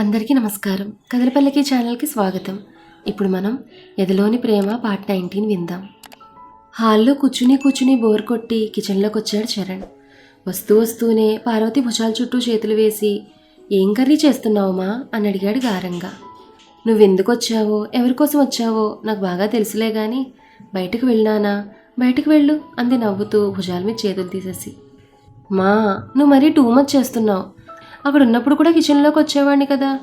అందరికీ నమస్కారం. కదలపల్లికి ఛానల్కి స్వాగతం. ఇప్పుడు మనం ఎదలోని ప్రేమ పార్ట్ నైన్టీన్ విందాం. హాల్లో కూర్చుని కూర్చుని బోర్ కొట్టి కిచెన్లోకి వచ్చాడు చరణ్. వస్తూ వస్తూనే పార్వతి భుజాల చుట్టూ చేతులు వేసి ఏం కర్రీ చేస్తున్నావుమా అని అడిగాడు గారంగా. నువ్వెందుకు వచ్చావో ఎవరి కోసం వచ్చావో నాకు బాగా తెలుసులే గాని బయటకు వెళ్ళినానా బయటకు వెళ్ళు అంది నవ్వుతూ భుజాల మీద చేతులు తీసేసి. మా నువ్వు మరీ టూ మచ్ చేస్తున్నావు. అక్కడ ఉన్నప్పుడు కూడా కిచెన్లోకి వచ్చేవాడిని కదా.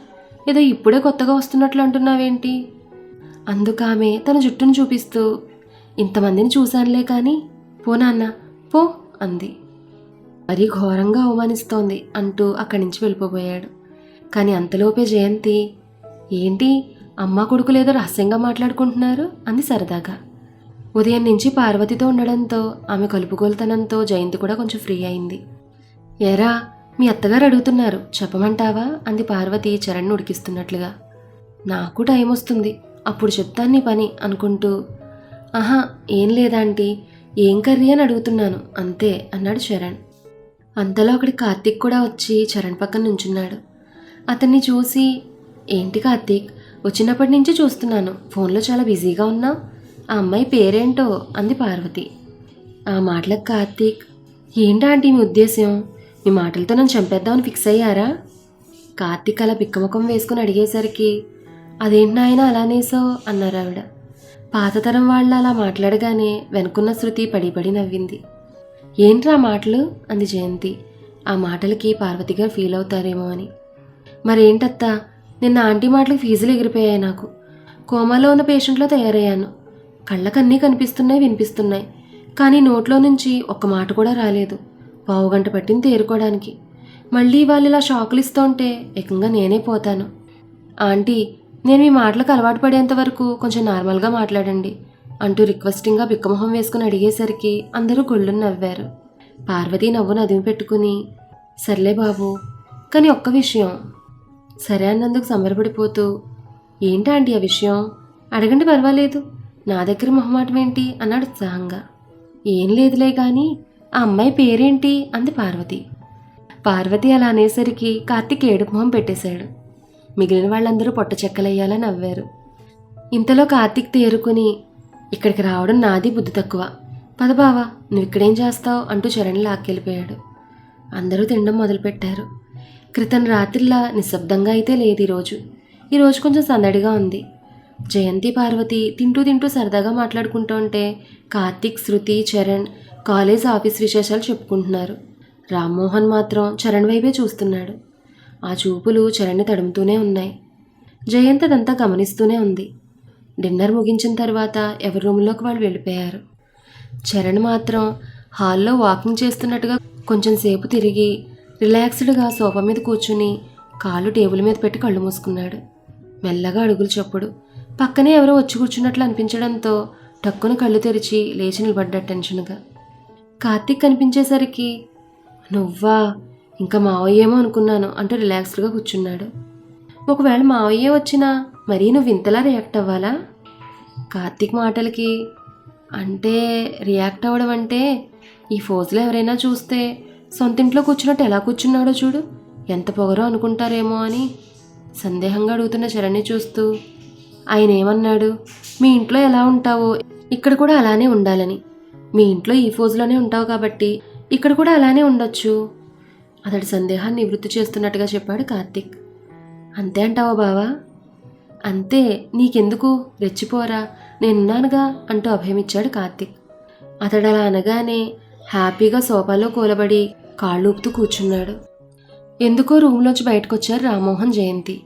ఏదో ఇప్పుడే కొత్తగా వస్తున్నట్లు అంటున్నావేంటి? అందుకామె తన జుట్టును చూపిస్తూ ఇంతమందిని చూశానులే కానీ పోనాన్న పో అంది. మరీ ఘోరంగా అవమానిస్తోంది అంటూ అక్కడి నుంచి వెళ్ళిపోబోయాడు. కానీ అంతలోపే జయంతి ఏంటి అమ్మ కొడుకులు ఏదో రహస్యంగా మాట్లాడుకుంటున్నారు? అంది సరదాగా. ఉదయం నుంచి పార్వతితో ఉండడంతో ఆమె కలుపుకొలుతనంతో జయంతి కూడా కొంచెం ఫ్రీ అయింది. ఎరా మీ అత్తగారు అడుగుతున్నారు చెప్పమంటావా? అంది పార్వతి చరణ్ను ఉడికిస్తున్నట్లుగా. నాకు టైం వస్తుంది అప్పుడు చెప్తాను నీ పని అనుకుంటూ. ఆహా ఏం లేదాంటీ ఏం కర్రీ అని అడుగుతున్నాను అంతే అన్నాడు చరణ్. అంతలో అక్కడి కార్తీక్ కూడా వచ్చి చరణ్ పక్కన నుంచున్నాడు. అతన్ని చూసి ఏంటి కార్తీక్? వచ్చినప్పటి నుంచి చూస్తున్నాను ఫోన్లో చాలా బిజీగా ఉన్నా? ఆ అమ్మాయి పేరేంటో అంది పార్వతి. ఆ మాటలకు కార్తీక్ ఏంటా ఆంటీ మీ ఉద్దేశం మీ మాటలతో నన్ను చంపేద్దామని ఫిక్స్ అయ్యారా? కార్తీక్ అలా పిక్కముఖం వేసుకుని అడిగేసరికి అదేంటి నాయన అలానేసో అన్నారు ఆవిడ. పాతతరం వాళ్ళు అలా మాట్లాడగానే వెనుకున్న శృతి పడిపడి నవ్వింది. ఏంట్రా మాటలు? అంది జయంతి. ఆ మాటలకి పార్వతి గారు ఫీల్ అవుతారేమో అని. మరేంటత్తా? నిన్న ఆంటీ మాటలకు ఫీజులు ఎగిరిపోయాయి నాకు. కోమాలో ఉన్న పేషెంట్లో తయారయ్యాను. కళ్ళకన్నీ కనిపిస్తున్నాయి వినిపిస్తున్నాయి. కానీ నోట్లో నుంచి ఒక్క మాట కూడా రాలేదు. పావుగంట పట్టింది తేరుకోవడానికి. మళ్ళీ వాళ్ళు ఇలా షాకులు ఇస్తుంటే ఏకంగా నేనే పోతాను. ఆంటీ నేను మీ మాటలకు అలవాటు పడేంత వరకు కొంచెం నార్మల్గా మాట్లాడండి అంటూ రిక్వెస్టింగ్గా బిక్కమొహం వేసుకుని అడిగేసరికి అందరూ గొళ్ళు నవ్వారు. పార్వతి నవ్వు నదిమి పెట్టుకుని సర్లే బాబు కానీ ఒక్క విషయం. సరే అన్నందుకు సంబరపడిపోతూ ఏంటా ఆంటీ ఆ విషయం? అడగండి పర్వాలేదు. నా దగ్గర మొహమాటం ఏంటి అన్నాడు ఉత్సాహంగా. ఏం లేదులే కానీ ఆ అమ్మాయి పేరేంటి? అంది పార్వతి. పార్వతి అలా అనేసరికి కార్తీక్ ఏడుపు మొహం పెట్టేశాడు. మిగిలిన వాళ్ళందరూ పొట్ట చెక్కలయ్యాలా నవ్వారు. ఇంతలో కార్తీక్ తేరుకుని ఇక్కడికి రావడం నాది బుద్ధి తక్కువ. పద బావా నువ్వు ఇక్కడేం చేస్తావు? అంటూ చరణ్ లాక్కెళ్ళిపోయాడు. అందరూ తినడం మొదలుపెట్టారు. క్రితం రాత్రిలా నిశ్శబ్దంగా అయితే లేదు ఈరోజు. ఈరోజు కొంచెం సందడిగా ఉంది. జయంతి పార్వతి తింటూ తింటూ సరదాగా మాట్లాడుకుంటూ ఉంటే కార్తీక్ శృతి చరణ్ కాలేజ్ ఆఫీస్ విశేషాలు చెప్పుకుంటున్నారు. రామ్మోహన్ మాత్రం చరణ్ వైపే చూస్తున్నాడు. ఆ చూపులు చరణ్ని తడుముతూనే ఉన్నాయి. జయంత్ అదంతా గమనిస్తూనే ఉంది. డిన్నర్ ముగించిన తర్వాత ఎవరి రూమ్లోకి వాళ్ళు వెళ్ళిపోయారు. చరణ్ మాత్రం హాల్లో వాకింగ్ చేస్తున్నట్టుగా కొంచెం సేపు తిరిగి రిలాక్స్డ్గా సోఫా మీద కూర్చుని కాళ్ళు టేబుల్ మీద పెట్టి కళ్ళు మూసుకున్నాడు. మెల్లగా అడుగులు చప్పుడు. పక్కనే ఎవరో వచ్చి కూర్చున్నట్లు అనిపించడంతో టక్కున కళ్ళు తెరిచి లేచి నిలబడ్డా టెన్షన్గా. కార్తీక్ కనిపించేసరికి నువ్వా? ఇంకా మావయ్యేమో అనుకున్నాను అంటూ రిలాక్స్డ్గా కూర్చున్నాడు. ఒకవేళ మావయ్యే వచ్చినా మరీ నువ్వు ఇంతలా రియాక్ట్ అవ్వాలా? కార్తీక్ మాటలకి అంటే రియాక్ట్ అవ్వడం అంటే ఈ ఫోజులు ఎవరైనా చూస్తే సొంత ఇంట్లో కూర్చున్నట్టు ఎలా కూర్చున్నాడో చూడు ఎంత పొగరో అనుకుంటారేమో అని సందేహంగా అడుగుతున్న చరణ్ని చూస్తూ ఆయన ఏమన్నాడు? మీ ఇంట్లో ఎలా ఉంటావో? ఇక్కడ కూడా అలానే ఉండాలని. మీ ఇంట్లో ఈ ఫోజులోనే ఉంటావు కాబట్టి ఇక్కడ కూడా అలానే ఉండొచ్చు. అతడి సందేహాన్ని నివృత్తి చేస్తున్నట్టుగా చెప్పాడు కార్తిక్. అంతే అంటావా బావా? అంతే నీకెందుకు? రెచ్చిపోరా నేనున్నానుగా అంటూ అభయమిచ్చాడు కార్తిక్. అతడు అలా అనగానే హ్యాపీగా సోఫాలో కూలబడి కాళ్ళూపుతూ కూర్చున్నాడు. ఎందుకో రూమ్లోంచి బయటకొచ్చారు రామ్మోహన్ జయంతి.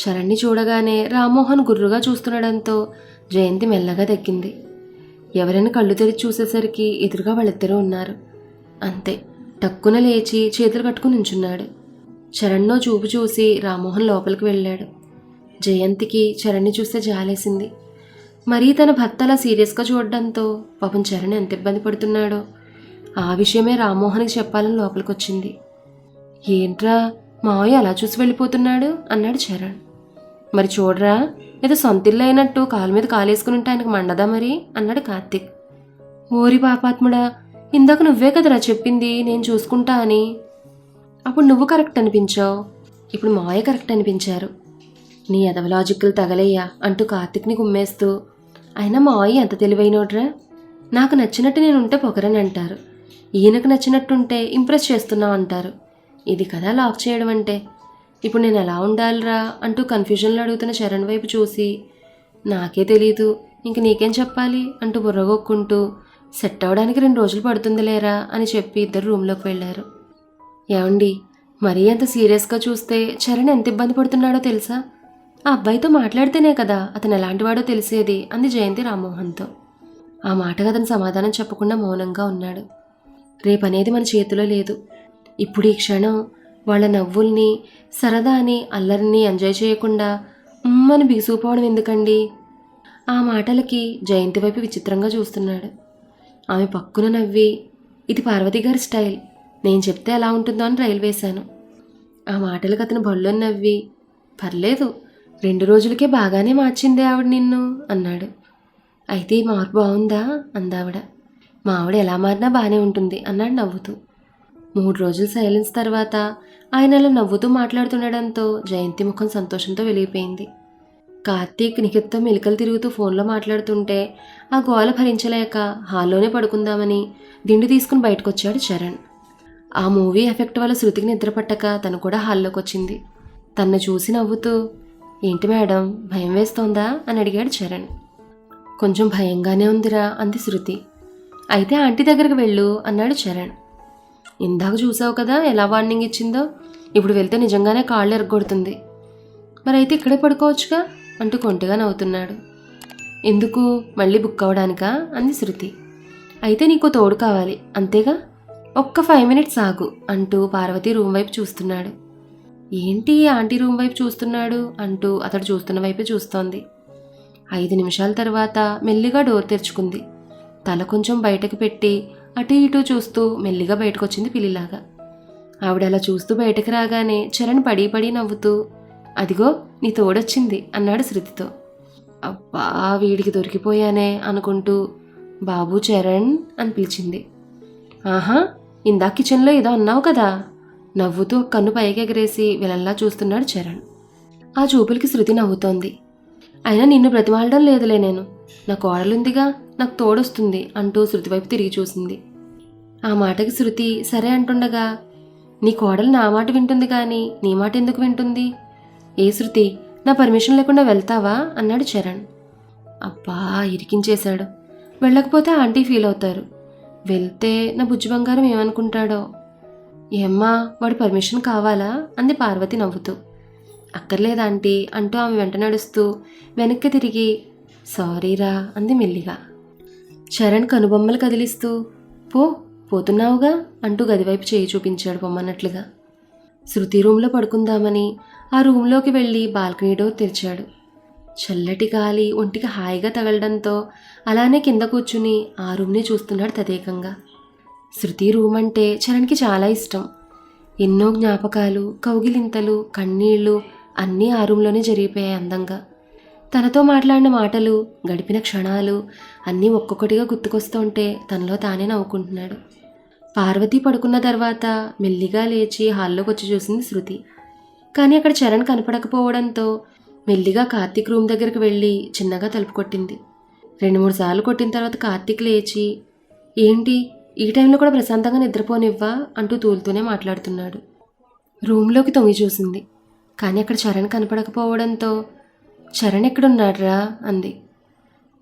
చరణ్ని చూడగానే రామ్మోహన్ గుర్రుగా చూస్తుండడంతో జయంతి మెల్లగా దక్కింది. ఎవరైనా కళ్ళు తెరిచి చూసేసరికి ఎదురుగా వాళ్ళిద్దరూ ఉన్నారు. అంతే. టక్కున లేచి చేతులు కట్టుకుని నించున్నాడు. చరణ్నో చూపు చూసి రామ్మోహన్ లోపలికి వెళ్ళాడు. జయంతికి చరణ్ని చూస్తే జాలేసింది. మరీ తన భర్త అలా సీరియస్గా చూడడంతో పాపం చరణ్ ఎంత ఇబ్బంది పడుతున్నాడో ఆ విషయమే రామ్మోహన్కి చెప్పాలని లోపలికి వచ్చింది ఏంట్రా మావయ్య అలా చూసి వెళ్ళిపోతున్నాడు? అన్నాడు చరణ్ మరి చూడరా ఏదో సొంతిల్లు అయినట్టు కాలు మీద కాలేసుకుని ఉంటే ఆయనకు మండదా మరి? అన్నాడు కార్తిక్. ఓరి పాపాత్ముడా ఇందాక నువ్వే కదరా చెప్పింది నేను చూసుకుంటా అని. అప్పుడు నువ్వు కరెక్ట్ అనిపించావు. ఇప్పుడు మావయ్య కరెక్ట్ అనిపించారు. నీ ఎదవలాజిక్కలు తగలయ్యా అంటూ కార్తిక్ని గుమ్మేస్తూ. అయినా మావయ్య ఎంత తెలివైనోడ్రా? నాకు నచ్చినట్టు నేను ఉంటే పొగరని అంటారు. ఈయనకు నచ్చినట్టుంటే ఇంప్రెస్ చేస్తున్నావు అంటారు. ఇది కదా లాక్ చేయడం అంటే. ఇప్పుడు నేను ఎలా ఉండాలిరా అంటూ కన్ఫ్యూజన్లో అడుగుతున్న చరణ్ వైపు చూసి నాకే తెలీదు ఇంక నీకేం చెప్పాలి? అంటూ బుర్రగొక్కుంటూ సెట్ అవ్వడానికి రెండు రోజులు పడుతుంది లేరా అని చెప్పి ఇద్దరు రూమ్లోకి వెళ్ళారు. ఏమండి మరీ అంత సీరియస్గా చూస్తే చరణ్ ఎంత ఇబ్బంది పడుతున్నాడో తెలుసా? ఆ అబ్బాయితో మాట్లాడితేనే కదా అతను ఎలాంటివాడో తెలిసేది అంది జయంతి రామ్మోహన్తో. ఆ మాటకు అతను సమాధానం చెప్పకుండా మౌనంగా ఉన్నాడు. రేపనేది మన చేతిలో లేదు. ఇప్పుడు ఈ క్షణం వాళ్ళ నవ్వుల్ని సరదాని అల్లరిని ఎంజాయ్ చేయకుండా ఉమ్మని బిగుసుకుపోవడం ఎందుకండి? ఆ మాటలకి జయంతి వైపు విచిత్రంగా చూస్తున్నాడు. ఆమె పక్కున నవ్వి ఇది పార్వతి గారి స్టైల్. నేను చెప్తే ఎలా ఉంటుందో అని రైలు వేశాను. ఆ మాటలకు అతను బళ్ళు నవ్వి పర్లేదు రెండు రోజులకే బాగానే మార్చింది ఆవిడ నిన్ను అన్నాడు. అయితే ఈ మార్పు బాగుందా? అందావిడ. మా ఆవిడ ఎలా మారినా బాగానే ఉంటుంది అన్నాడు నవ్వుతూ. మూడు రోజుల సైలెన్స్ తర్వాత ఆయన అలా నవ్వుతూ మాట్లాడుతుండడంతో జయంతి ముఖం సంతోషంతో వెలిగిపోయింది. కార్తీక్ నిఖిత్తో మెలికలు తిరుగుతూ ఫోన్లో మాట్లాడుతుంటే ఆ గోల భరించలేక హాల్లోనే పడుకుందామని దిండు తీసుకుని బయటకొచ్చాడు చరణ్. ఆ మూవీ ఎఫెక్ట్ వల్ల శృతికి నిద్రపట్టక తను కూడా హాల్లోకి వచ్చింది. తన్ను చూసి నవ్వుతూ ఏంటి మేడం భయం వేస్తోందా? అని అడిగాడు చరణ్. కొంచెం భయంగానే ఉందిరా అంది శృతి. అయితే ఆంటీ దగ్గరికి వెళ్ళు అన్నాడు చరణ్. ఇందాక చూసావు కదా ఎలా వార్నింగ్ ఇచ్చిందో? ఇప్పుడు వెళ్తే నిజంగానే కాళ్ళు ఎరగొడుతుంది. మరి అయితే ఇక్కడే పడుకోవచ్చుగా? అంటూ కొంటిగా నవ్వుతున్నాడు. ఎందుకు? మళ్ళీ బుక్ అవ్వడానికా? అంది శృతి. అయితే నీకు తోడు కావాలి అంతేగా? ఒక్క ఫైవ్ మినిట్స్ ఆగు అంటూ పార్వతి రూమ్ వైపు చూస్తున్నాడు. ఏంటి ఆంటీ రూమ్ వైపు చూస్తున్నాడు? అంటూ అతడు చూస్తున్న వైపే చూస్తోంది. ఐదు నిమిషాల తర్వాత మెల్లిగా డోర్ తెరుచుకుంది. తల కొంచెం బయటకు పెట్టి అటు ఇటు చూస్తూ మెల్లిగా బయటకొచ్చింది పిల్లిలాగా. ఆవిడ అలా చూస్తూ బయటకు రాగానే చరణ్ పడి పడి నవ్వుతూ అదిగో నీ తోడొచ్చింది అన్నాడు శృతితో. అబ్బా వీడికి దొరికిపోయానే అనుకుంటూ బాబు చరణ్ అని పిలిచింది. ఆహా ఇందా కిచెన్లో ఏదో అన్నావు కదా నవ్వుతూ కన్ను పైకెగరేసి విలన్లా చూస్తున్నాడు చరణ్. ఆ చూపులకి శృతి నవ్వుతోంది. అయినా నిన్ను బ్రతిమాలడం లేదులే నేను. నా కోడలుందిగా నాకు తోడొస్తుంది అంటూ శృతి వైపు తిరిగి చూసింది. ఆ మాటకి శృతి సరే అంటుండగా నీ కోడలు నా మాట వింటుంది కానీ నీ మాట ఎందుకు వింటుంది? ఏ శృతి నా పర్మిషన్ లేకుండా వెళ్తావా? అన్నాడు చరణ్. అబ్బా ఇరికించేశాడు. వెళ్ళకపోతే ఆంటీ ఫీల్ అవుతారు. వెళ్తే నా బుజ్జి బంగారం ఏమనుకుంటాడో? ఏమ్మా వాడి పర్మిషన్ కావాలా? అంది పార్వతి నవ్వుతూ. అక్కర్లేదాంటీ అంటూ ఆమె వెంట నడుస్తూ వెనక్కి తిరిగి సారీరా అంది మెల్లిగా. చరణ్ కనుబొమ్మలు కదిలిస్తూ పో పోతున్నావుగా? అంటూ గదివైపు చేయి చూపించాడు పొమ్మన్నట్లుగా శృతి రూమ్లో పడుకుందామని ఆ రూమ్లోకి వెళ్ళి బాల్కనీ డోర్ తెరిచాడు. చల్లటి గాలి ఒంటికి హాయిగా తగలడంతో అలానే కింద కూర్చుని ఆ రూమ్ని చూస్తున్నాడు తదేకంగా. శృతి రూమ్ అంటే చరణ్కి చాలా ఇష్టం. ఎన్నో జ్ఞాపకాలు కౌగిలింతలు కన్నీళ్ళు అన్నీ ఆ రూమ్లోనే జరిగిపోయాయి అందంగా. తనతో మాట్లాడిన మాటలు గడిపిన క్షణాలు అన్నీ ఒక్కొక్కటిగా గుర్తుకొస్తుంటే తనలో తానే నవ్వుకుంటున్నాడు. పార్వతి పడుకున్న తర్వాత మెల్లిగా లేచి హాల్లోకి వచ్చి చూసింది శృతి. కానీ అక్కడ చరణ్ కనపడకపోవడంతో మెల్లిగా కార్తీక్ రూమ్ దగ్గరికి వెళ్ళి చిన్నగా తలుపు కొట్టింది. రెండు మూడు సార్లు కొట్టిన తర్వాత కార్తీక్ లేచి ఏంటి ఈ టైంలో కూడా ప్రశాంతంగా నిద్రపోనివ్వా? అంటూ తూలుతూనే మాట్లాడుతున్నాడు. రూమ్లోకి తొంగి చూసింది. కానీ అక్కడ చరణ్ కనపడకపోవడంతో చరణ్ ఎక్కడున్నాడ్రా? అంది.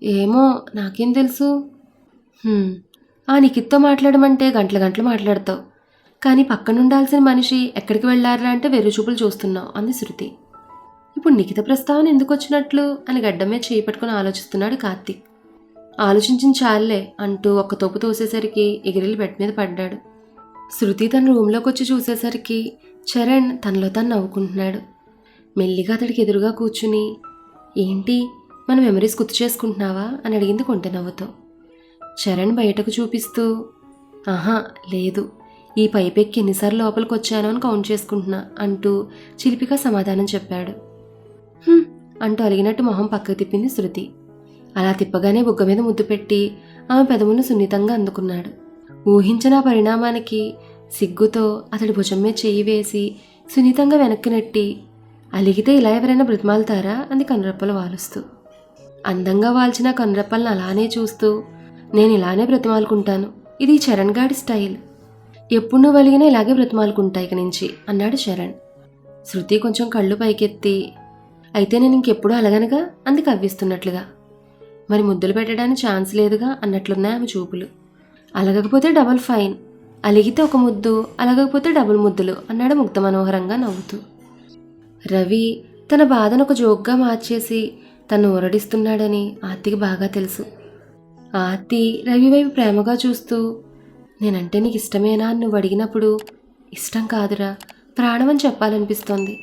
ఏమో నాకేం తెలుసు. ఆ నిఖిత్తో మాట్లాడమంటే గంటల గంటలు మాట్లాడతావు. కానీ పక్కనుండాల్సిన మనిషి ఎక్కడికి వెళ్ళారా అంటే వెర్రి చూపులు చూస్తున్నావు అంది శృతి. ఇప్పుడు నిఖిత ప్రస్తావన ఎందుకు వచ్చినట్లు అని గడ్డమే చేయి పట్టుకుని ఆలోచిస్తున్నాడు కార్తీక్ ఆలోచించిన చాలే అంటూ ఒక్క తోపు తోసేసరికి ఎగిరిలు బెడ్ మీద పడ్డాడు. శృతి తన రూమ్లోకి వచ్చి చూసేసరికి చరణ్ తనలో తను నవ్వుకుంటున్నాడు. మెల్లిగా అతడికి ఎదురుగా కూర్చుని ఏంటి మన మెమరీస్ గుర్తు చేసుకుంటున్నావా? అని అడిగింది కొంటె నవ్వుతో చరణ్ బయటకు చూపిస్తూ ఆహా లేదు. ఈ పైపెక్కి ఎన్నిసార్లు లోపలికి వచ్చానో అని కౌంట్ చేసుకుంటున్నా అంటూ చిలిపిగా సమాధానం చెప్పాడు. అంటూ అలిగినట్టు మొహం పక్కకు తిప్పింది శృతి. అలా తిప్పగానే బుగ్గ మీద ముద్దు పెట్టి ఆమె పెదవులను సున్నితంగా అందుకున్నాడు. ఊహించిన పరిణామానికి సిగ్గుతో అతడి భుజం మీద చెయ్యి వేసి సున్నితంగా వెనక్కి నెట్టి అలిగితే ఇలా ఎవరైనా బ్రతిమాలుతారా? అంది కనురెప్పలు వాలుస్తూ. అందంగా వాల్చిన కనురెప్పలను అలానే చూస్తూ నేను ఇలానే బ్రతిమాలుకుంటాను. ఇది చరణ్ గాడి స్టైల్. ఎప్పుడు నువ్వు అలిగినా ఇలాగే బ్రతిమాలుకుంటా ఇక నుంచి అన్నాడు చరణ్. శృతి కొంచెం కళ్ళు పైకెత్తి అయితే నేను ఇంకెప్పుడు అలగనగా? అంది కవ్విస్తున్నట్లుగా. మరి ముద్దులు పెట్టడానికి ఛాన్స్ లేదుగా? అన్నట్లున్నాయి ఆమె చూపులు. అలగకపోతే డబల్ ఫైన్. అలిగితే ఒక ముద్దు అలగకపోతే డబుల్ ముద్దులు అన్నాడు ముక్త మనోహరంగా నవ్వుతూ. రవి తన బాధను ఒక జోక్గా మార్చేసి తను ఊరడిస్తున్నాడని ఆర్తికి బాగా తెలుసు. ఆర్తి రవి వైపు ప్రేమగా చూస్తూ నేనంటే నీకు ఇష్టమేనా అని నువ్వు అడిగినప్పుడు ఇష్టం కాదురా ప్రాణం అని చెప్పాలనిపిస్తోంది.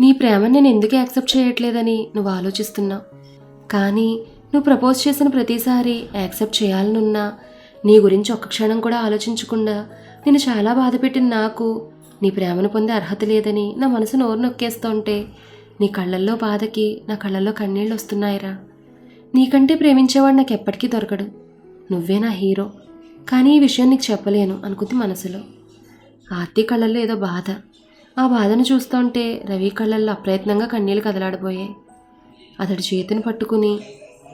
నీ ప్రేమను నేను ఎందుకు యాక్సెప్ట్ చేయట్లేదని నువ్వు ఆలోచిస్తున్నావు కానీ నువ్వు ప్రపోజ్ చేసిన ప్రతిసారి యాక్సెప్ట్ చేయాలనున్నా నీ గురించి ఒక్క క్షణం కూడా ఆలోచించకుండా నేను చాలా బాధపెట్టిన నాకు నీ ప్రేమను పొందే అర్హత లేదని నా మనసు నోరు నొక్కేస్తుంటే నీ కళ్ళల్లో బాధకి నా కళ్ళల్లో కన్నీళ్ళు వస్తున్నాయిరా. నీకంటే ప్రేమించేవాడు నాకు ఎప్పటికీ దొరకడు. నువ్వే నా హీరో. కానీ ఈ విషయం నీకు చెప్పలేను అనుకుంది మనసులో. ఆర్తి కళ్ళల్లో ఏదో బాధ. ఆ బాధను చూస్తుంటే రవి కళ్ళల్లో అప్రయత్నంగా కన్నీళ్ళు కదలాడిపోయాయి అతడి చేతిని పట్టుకుని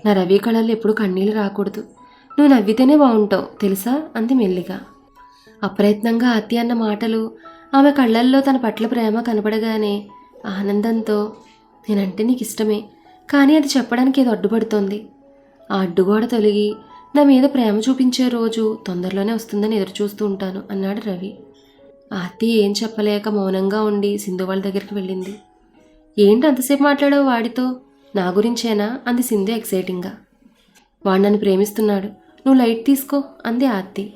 నా రవి కళ్ళల్లో ఎప్పుడు కన్నీళ్ళు రాకూడదు. నువ్వు నవ్వితేనే బాగుంటావు తెలుసా? అంది మెల్లిగా. అప్రయత్నంగా ఆర్తి అన్న మాటలు ఆమె కళ్ళల్లో తన పట్ల ప్రేమ కనపడగానే ఆనందంతో నేనంటే నీకు ఇష్టమే కానీ అది చెప్పడానికి ఏదో అడ్డుపడుతోంది. ఆ అడ్డుగోడ తొలగి నా మీద ప్రేమ చూపించే రోజు తొందరలోనే వస్తుందని ఎదురుచూస్తూ ఉంటాను అన్నాడు రవి. ఆర్తి ఏం చెప్పలేక మౌనంగా ఉండి సింధు వాళ్ళ దగ్గరికి వెళ్ళింది. ఏంటి అంతసేపు మాట్లాడావు వాడితో? నా గురించేనా? అంది సింధు ఎక్సైటింగ్గా. వాడు నన్ను ప్రేమిస్తున్నాడు. నువ్వు లైట్ తీసుకో అంది ఆర్తి.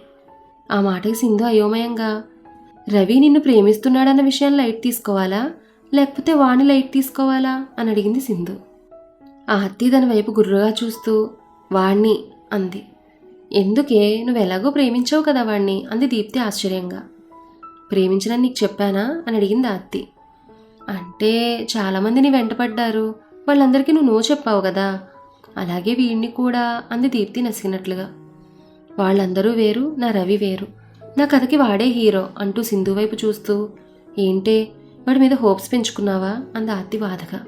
ఆ మాటకి సింధు అయోమయంగా రవి నిన్ను ప్రేమిస్తున్నాడన్న విషయం లైట్ తీసుకోవాలా? లేకపోతే వాణ్ణి లైట్ తీసుకోవాలా? అని అడిగింది సింధు. ఆ హత్తి దాని వైపు గుర్రుగా చూస్తూ వాణ్ణి అంది. ఎందుకే? నువ్వు ఎలాగో ప్రేమించావు కదా వాణ్ణి అంది దీప్తి ఆశ్చర్యంగా. ప్రేమించనని నీకు చెప్పానా? అని అడిగింది అత్తి. అంటే చాలామంది నీ వెంటపడ్డారు వాళ్ళందరికీ నువ్వు నో చెప్పావు కదా. అలాగే వీడిని కూడా అంది దీప్తి నసిగినట్లుగా. వాళ్ళందరూ వేరు నా రవి వేరు. నా కథకి వాడే హీరో అంటూ సింధు వైపు చూస్తూ ఏంటే వాడి మీద హోప్స్ పెంచుకున్నావా? అంది ఆర్తి బాధగా.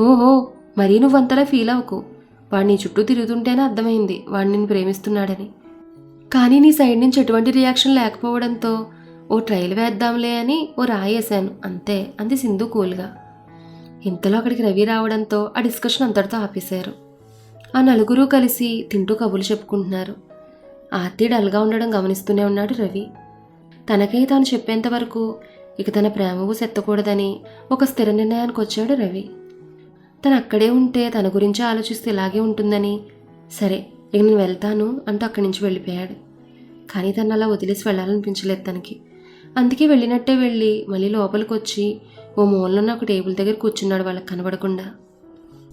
ఓహో మరీ నువ్వంతలా ఫీల్ అవ్వకు. వాడు నీ చుట్టూ తిరుగుతుంటేనే అర్థమైంది వాడు నిన్ను ప్రేమిస్తున్నాడని. కానీ నీ సైడ్ నుంచి ఎటువంటి రియాక్షన్ లేకపోవడంతో ఓ ట్రైల్ వేద్దాంలే అని ఓ రాయేశాను. అంతే అంది సింధు కూల్గా. ఇంతలో అక్కడికి రవి రావడంతో ఆ డిస్కషన్ అంతటితో ఆపేశారు. ఆ నలుగురు కలిసి తింటూ కబులు చెప్పుకుంటున్నారు. ఆర్తి డల్గా ఉండడం గమనిస్తూనే ఉన్నాడు రవి. తనకై తాను చెప్పేంత వరకు ఇక తన ప్రేమకు సెత్తకూడదని ఒక స్థిర నిర్ణయానికి వచ్చాడు రవి. తను అక్కడే ఉంటే తన గురించి ఆలోచిస్తే ఇలాగే ఉంటుందని. సరే ఇక నేను వెళ్తాను అంటూ అక్కడి నుంచి వెళ్ళిపోయాడు. కానీ తను అలా వదిలేసి వెళ్ళాలనిపించలేదు తనకి. అందుకే వెళ్ళినట్టే వెళ్ళి మళ్ళీ లోపలికి వచ్చి ఓ మూలన ఒక టేబుల్ దగ్గర కూర్చున్నాడు వాళ్ళకి కనబడకుండా.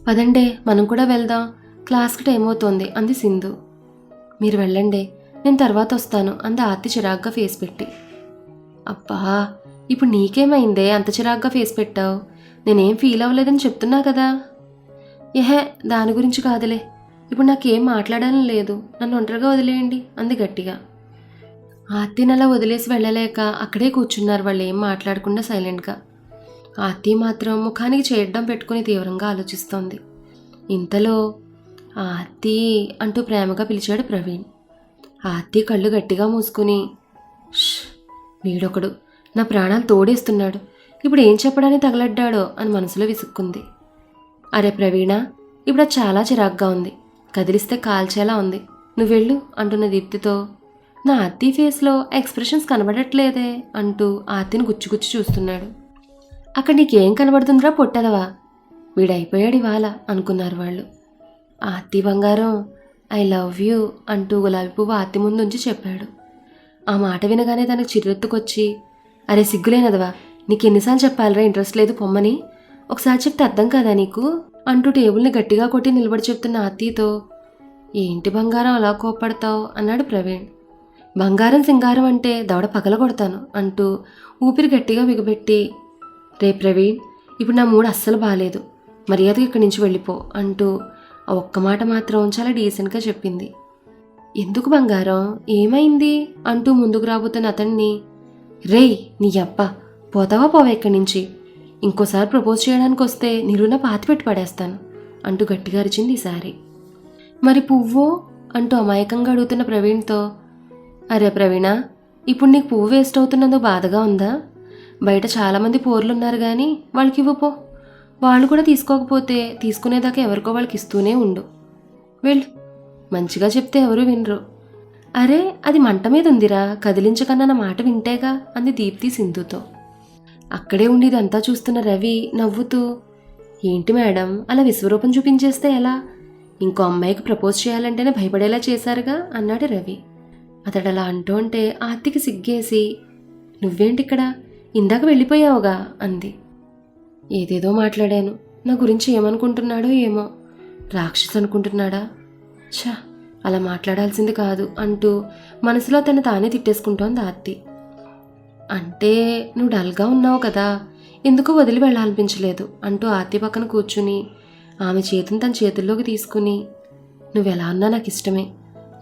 పదండే మనం కూడా వెళ్దాం. క్లాస్కి టైం అవుతోంది అంది సింధు. మీరు వెళ్ళండి. నేను తర్వాత వస్తాను. అంది ఆర్తి చిరాగ్గా ఫేస్ పెట్టి. అబ్బా ఇప్పుడు నీకేమైందే? అంత చిరాగ్గా ఫేస్ పెట్టావు. నేనేం ఫీల్ అవ్వలేదని చెప్తున్నా కదా. ఏహే దాని గురించి కాదులే. ఇప్పుడు నాకేం మాట్లాడాలని లేదు. నన్ను ఒంటరిగా వదిలేయండి. అంది గట్టిగా. ఆర్తిని అలా వదిలేసి వెళ్ళలేక అక్కడే కూర్చున్నారు వాళ్ళు. ఏం మాట్లాడకుండా సైలెంట్గా. ఆర్తి మాత్రం ముఖానికి చేయడం పెట్టుకుని తీవ్రంగా ఆలోచిస్తోంది. ఇంతలో ఆర్తి అంటూ ప్రేమగా పిలిచాడు ప్రవీణ్. ఆర్తి కళ్ళు గట్టిగా మూసుకుని "ష్, వీడొకడు. నా ప్రాణాలు తోడేస్తున్నాడు. ఇప్పుడు ఏం చెప్పడానికి తగలడ్డాడో అని మనసులో విసుక్కుంది. అరే ప్రవీణ ఇప్పుడు చాలా చిరాగ్గా ఉంది. కదిలిస్తే కాల్చేలా ఉంది. నువ్వెళ్ళు అంటున్న దీప్తితో. నా ఆర్తి ఫేస్లో ఎక్స్ప్రెషన్స్ కనబడట్లేదే అంటూ ఆర్తిని గుచ్చిగుచ్చి చూస్తున్నాడు. అక్కడ నీకేం కనబడుతుందిరా పొట్టదవా వీడైపోయాడు ఇవాళ అనుకున్నారు వాళ్ళు. ఆర్తి బంగారం ఐ లవ్ యూ అంటూ గులాబీ పువ్వు ఆర్తి ముందుంచి చెప్పాడు. ఆ మాట వినగానే తనకు చిరెత్తుకొచ్చి అరే సిగ్గులేనదవా నీకు ఎన్నిసార్లు చెప్పాలరా ఇంట్రెస్ట్ లేదు పొమ్మని? ఒకసారి చెప్తే అర్థం కాదా నీకు? అంటూ టేబుల్ని గట్టిగా కొట్టి నిలబడి చెప్తున్న ఆర్తితో ఏంటి బంగారం అలా కోపడతావు అన్నాడు ప్రవీణ్. బంగారం సింగారం అంటే దవడ పగల కొడతాను అంటూ ఊపిరి గట్టిగా బిగబెట్టి రే ప్రవీణ్ ఇప్పుడు నా మూడు అస్సలు బాగాలేదు మర్యాదగా ఇక్కడి నుంచి వెళ్ళిపో అంటూ ఆ ఒక్క మాట మాత్రం చాలా డీసెంట్గా చెప్పింది. ఎందుకు బంగారం? ఏమైంది? అంటూ ముందుకు రాబోతున్న అతన్ని రేయ్ నీ అబ్బ పోతావా పోవా ఇక్కడి నుంచి? ఇంకోసారి ప్రపోజ్ చేయడానికి వస్తే నిరున పాతి పెట్టి పడేస్తాను అంటూ గట్టిగా అరిచింది ఈసారి మరి పువ్వు? అంటూ అమాయకంగా అడుగుతున్న ప్రవీణ్తో అరే ప్రవీణ ఇప్పుడు నీకు పువ్వు వేస్ట్ అవుతున్నందుకు బాధగా ఉందా? బయట చాలామంది పోర్లు ఉన్నారు కానీ వాళ్ళకి ఇవ్వపో వాళ్ళు కూడా తీసుకోకపోతే తీసుకునేదాకా ఎవరికో వాళ్ళకి ఇస్తూనే ఉండు. వెళ్ళు. మంచిగా చెప్తే ఎవరు వినరు. అరే అది మంట మీద ఉందిరా. కదిలించకన్నా నా మాట వింటేగా అంది దీప్తి సింధుతో. అక్కడే ఉండి ఇదంతా చూస్తున్న రవి నవ్వుతూ ఏంటి మేడం అలా విశ్వరూపం చూపించేస్తే ఎలా? ఇంకో అమ్మాయికి ప్రపోజ్ చేయాలంటేనే భయపడేలా చేశారుగా? అన్నాడు రవి. అతడు అలా అంటూ ఉంటే ఆర్తికి సిగ్గేసి నువ్వేంటి ఇక్కడ ఇందాక వెళ్ళిపోయావుగా అంది. ఏదేదో మాట్లాడాను. నా గురించి ఏమనుకుంటున్నాడో ఏమో. రాక్షస్ అనుకుంటున్నాడా? ఛా అలా మాట్లాడాల్సింది కాదు అంటూ మనసులో తను తానే తిట్టేసుకుంటోంది ఆర్తి. అంటే నువ్వు డల్గా ఉన్నావు కదా ఎందుకు వదిలి వెళ్ళాలనిపించలేదు? అంటూ ఆర్తి పక్కన కూర్చుని ఆమె చేతిని తన చేతుల్లోకి తీసుకుని నువ్వెలా ఉన్నా నాకు ఇష్టమే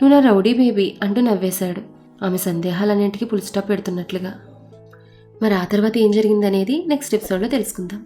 నువ్వు నా రౌడీ బేబీ అంటూ నవ్వేశాడు. ఆమె సందేహాలన్నింటికీ పులిస్టాప్ పెడుతున్నట్లుగా. మరి ఆ తర్వాత ఏం జరిగిందనేది నెక్స్ట్ ఎపిసోడ్లో తెలుసుకుందాం.